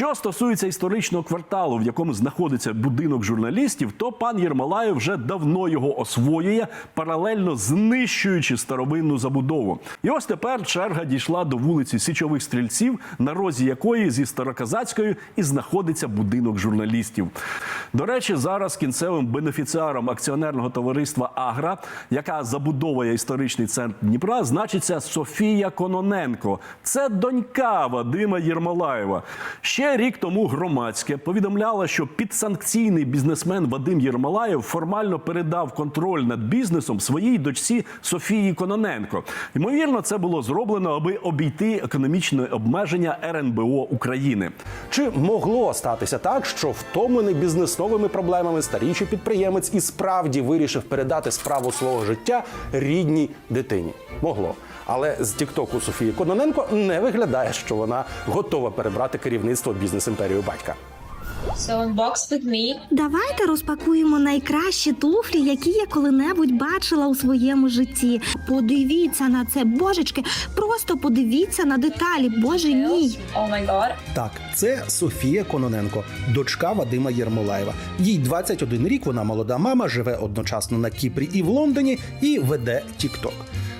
Що стосується історичного кварталу, в якому знаходиться будинок журналістів, то пан Єрмолаєв вже давно його освоює, паралельно знищуючи старовинну забудову. І ось тепер черга дійшла до вулиці Січових стрільців, на розі якої зі Староказацькою і знаходиться будинок журналістів. До речі, зараз кінцевим бенефіціаром акціонерного товариства Агра, яка забудовує історичний центр Дніпра, значиться Софія Кононенко. Це донька Вадима Єрмолаєва. Ще рік тому громадське повідомляло, що підсанкційний бізнесмен Вадим Єрмолаєв формально передав контроль над бізнесом своїй дочці Софії Кононенко. Ймовірно, це було зроблено, аби обійти економічне обмеження РНБО України. Чи могло статися так, що втомлений бізнесовими проблемами старічий підприємець і справді вирішив передати справу свого життя рідній дитині? Могло. Але з Тіктоку Софії Кононенко не виглядає, що вона готова перебрати керівництво бізнес-імперію батька. So unbox. Давайте розпакуємо найкращі туфлі, які я коли-небудь бачила у своєму житті. Подивіться на це, божечки, просто подивіться на деталі. Боже мій. Oh my. Так, це Софія Кононенко, дочка Вадима Єрмолаєва. Їй 21 рік. Вона молода мама, живе одночасно на Кіпрі і в Лондоні і веде Тікток.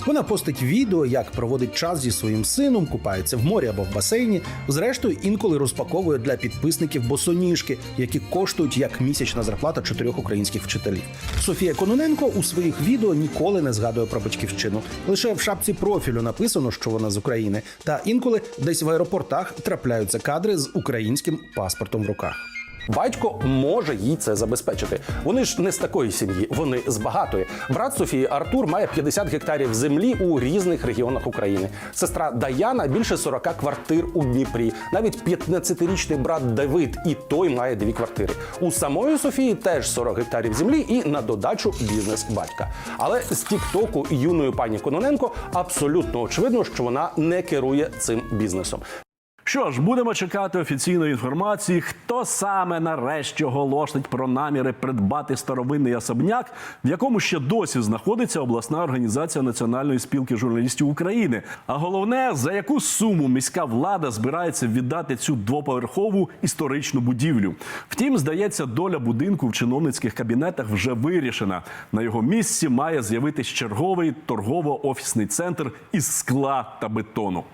Вона постить відео, як проводить час зі своїм сином, купається в морі або в басейні. Зрештою, інколи розпаковує для підписників босоніжки, які коштують як місячна зарплата чотирьох українських вчителів. Софія Кононенко у своїх відео ніколи не згадує про батьківщину. Лише в шапці профілю написано, що вона з України. Та інколи десь в аеропортах трапляються кадри з українським паспортом в руках. Батько може їй це забезпечити. Вони ж не з такої сім'ї, вони з багатої. Брат Софії Артур має 50 гектарів землі у різних регіонах України. Сестра Даяна більше 40 квартир у Дніпрі. Навіть 15-річний брат Давид, і той має дві квартири. У самої Софії теж 40 гектарів землі і на додачу бізнес батька. Але з Тіктоку юної пані Кононенко абсолютно очевидно, що вона не керує цим бізнесом. Що ж, будемо чекати офіційної інформації, хто саме нарешті оголосить про наміри придбати старовинний особняк, в якому ще досі знаходиться обласна організація Національної спілки журналістів України. А головне, за яку суму міська влада збирається віддати цю двоповерхову історичну будівлю. Втім, здається, доля будинку в чиновницьких кабінетах вже вирішена. На його місці має з'явитись черговий торгово-офісний центр із скла та бетону.